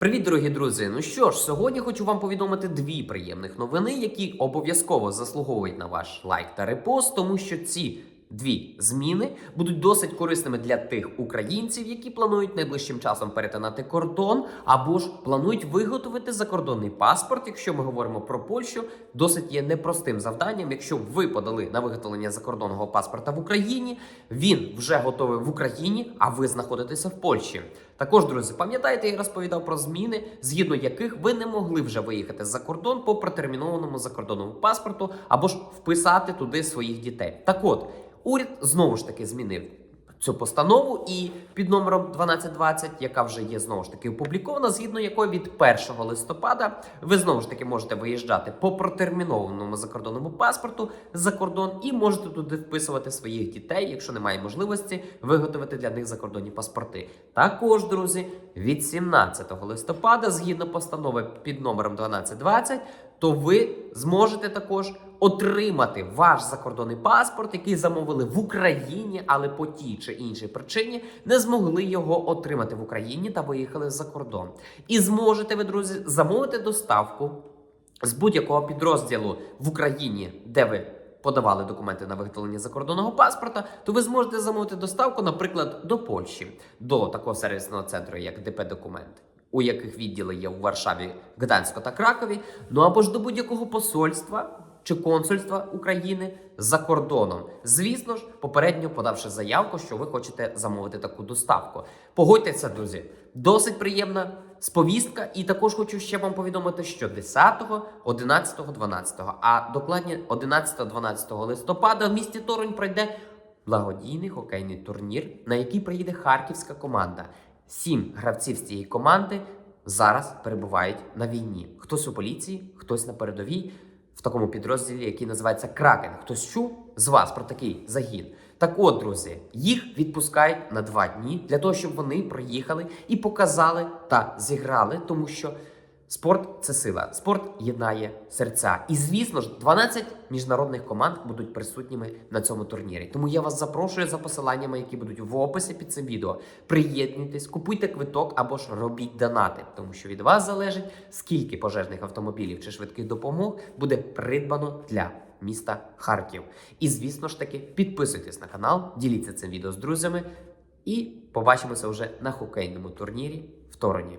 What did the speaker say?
Привіт, дорогі друзі! Ну що ж, сьогодні хочу вам повідомити дві приємних новини, які обов'язково заслуговують на ваш лайк та репост, тому що ці дві зміни будуть досить корисними для тих українців, які планують найближчим часом перетинати кордон, або ж планують виготовити закордонний паспорт. Якщо ми говоримо про Польщу, досить є непростим завданням. Якщо ви подали на виготовлення закордонного паспорта в Україні, він вже готовий в Україні, а ви знаходитеся в Польщі. Також, друзі, пам'ятаєте, я розповідав про зміни, згідно яких ви не могли вже виїхати за кордон по протермінованому закордонному паспорту або ж вписати туди своїх дітей. Так от, уряд знову ж таки змінив цю постанову і під номером 1220, яка вже є знову ж таки опублікована, згідно якої від 1 листопада ви знову ж таки можете виїжджати по протермінованому закордонному паспорту за кордон і можете туди вписувати своїх дітей, якщо немає можливості виготовити для них закордонні паспорти. Також, друзі, від 17 листопада, згідно постанови під номером 1220, то ви зможете також отримати ваш закордонний паспорт, який замовили в Україні, але по тій чи іншій причині не змогли його отримати в Україні та виїхали за кордон. І зможете ви, друзі, замовити доставку з будь-якого підрозділу в Україні, де ви. Подавали документи на виготовлення закордонного паспорта, то ви зможете замовити доставку, наприклад, до Польщі, до такого сервісного центру, як ДП Документ, у яких відділи є у Варшаві, Гданську та Кракові, ну або ж до будь-якого посольства чи консульства України за кордоном. Звісно ж, попередньо подавши заявку, що ви хочете замовити таку доставку. Погодьтеся, друзі, досить приємна сповістка. І також хочу ще вам повідомити, що 10, 11, 12, а докладні 11-12 листопада в місті Торонь пройде благодійний хокейний турнір, на який приїде харківська команда. Сім гравців з цієї команди зараз перебувають на війні. Хтось у поліції, хтось на передовій в такому підрозділі, який називається Кракен. Хтось чув з вас про такий загін? Так от, друзі, їх відпускають на два дні для того, щоб вони приїхали і показали та зіграли, тому що спорт це сила, спорт єднає серця. І звісно ж, 12 міжнародних команд будуть присутніми на цьому турнірі. Тому я вас запрошую за посиланнями, які будуть в описі під цим відео. Приєднуйтесь, купуйте квиток або ж робіть донати, тому що від вас залежить, скільки пожежних автомобілів чи швидких допомог буде придбано для міста Харків. І звісно ж таки, підписуйтесь на канал, діліться цим відео з друзями, і побачимося вже на хокейному турнірі в Тороні.